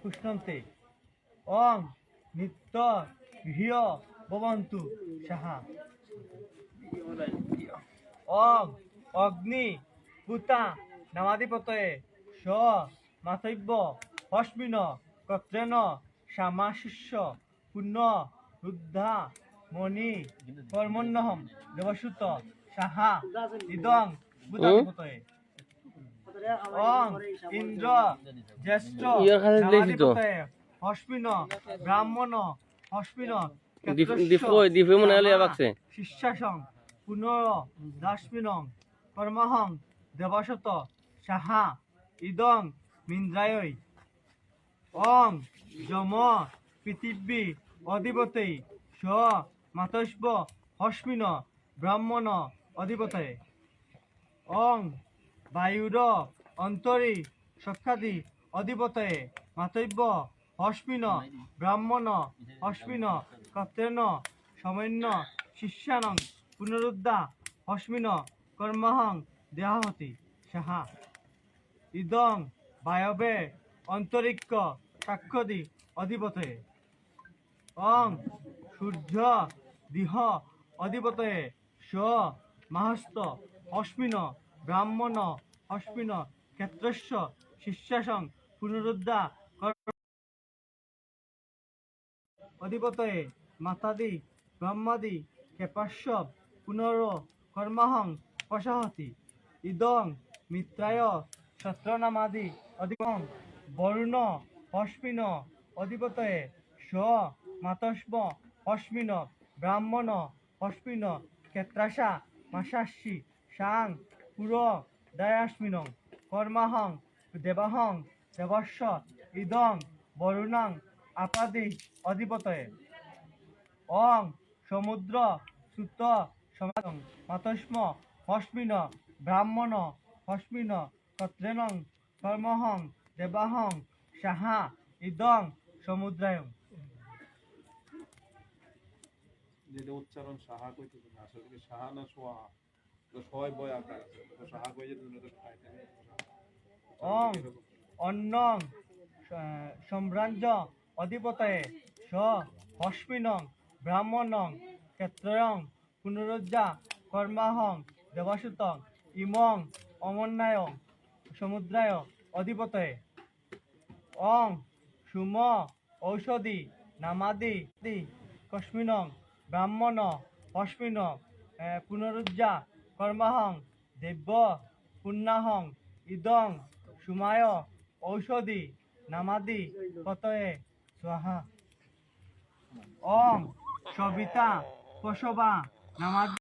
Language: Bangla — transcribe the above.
পুষ্ণন্তে অং নিত্য গৃহ ভবন্তু সাহা। অং অগ্নি পুতা নামাধিপতয়ে স মাতব্য হস্মিন কত্রেন শ্যামাশিষ্য পুণ্য রুদ্ধা মণি কর্মণ্যহম দেবসুত সাহা। ইদং বুধাধিপতয়ে ইন্দ্র জ্যেষ্ঠ। নামাধিপতয়ে হস্মিন ব্রাহ্মণ মনে হলে বাকছে শিষ্যাসং পুনর দাসমিনং কর্মহং দেবশত সাহা ইদং মিন্দ্রায়ই অং যম পৃথিবী অধিপতৈ স মাতস্ব হস্মিন ব্রাহ্মণ অধিপতয়ে অং বায়ুর অন্তরী সক্ষাদি অধিপতয়ে মাতব্য হস্মিন, ব্রাহ্মণ হস্মিন কত্রেন সমন্য শিষ্যানং পুনরুদ্ধা হস্মিন, কর্মহং দেহাহতি সাহা। ইদং বায়বে অন্তরিক্ষ সাক্ষদি অধিপতয়ে। অং সূর্য দিহ অধিপতয়ে স মাহস্ত অস্মিন ব্রাহ্মণ অস্মিন ক্ষেত্রস্য শিষ্যাসং পুনরুদ্ধা অধিপতয়ে মাতাদি, ব্রহ্মাদি ক্ষেপাস্যব পুনর কর্মাহং, পশাহতি, ইদং, মিত্রায় শত্রনামাদি অধিকং, বরুণ অস্মিন অধিপতয়ে স মাতস্ম অস্মিন ব্রাহ্মণ অস্মিন ক্ষেত্রাসা মাসাস্যি সাং পুর দয়াস্মিনং কর্মাহং দেবাহং দেবস্য ইদং বরুণাং আপাদি অধিপতয়ে। অং সমুদ্র সুত সমাগম মাতস্ম হস্মিন ব্রাহ্মণ হস্মিন কত্রেনং কর্মহং দেবাহং সাহা ইদং সমুদ্রায়ং। যেটা উচ্চারণ সাহা আসলে সাহা না সোহা অং, অন্নং, সম্ভ্রাঞ্জ, অধিপতয়ে, স, হস্মিনং, ব্রাহ্মণং, ক্ষেত্রয়ং, পুনরুজ্জা, কর্মাহং দেবসুতং ইমং, অমন্যায়ং, সমুদ্রায়, অধিপতয়ে। অং, সুম, ঔষধি, নামাদি, কস্মিনং, ব্রাহ্মণ অস্মিন পুনরুজ্জা কর্মাহং দেব্য পুণ্যাহং ইদং সুমায় ঔষধি নামাদি কতয়ে স্বাহা। অং সবিতা পশবা নামাদি।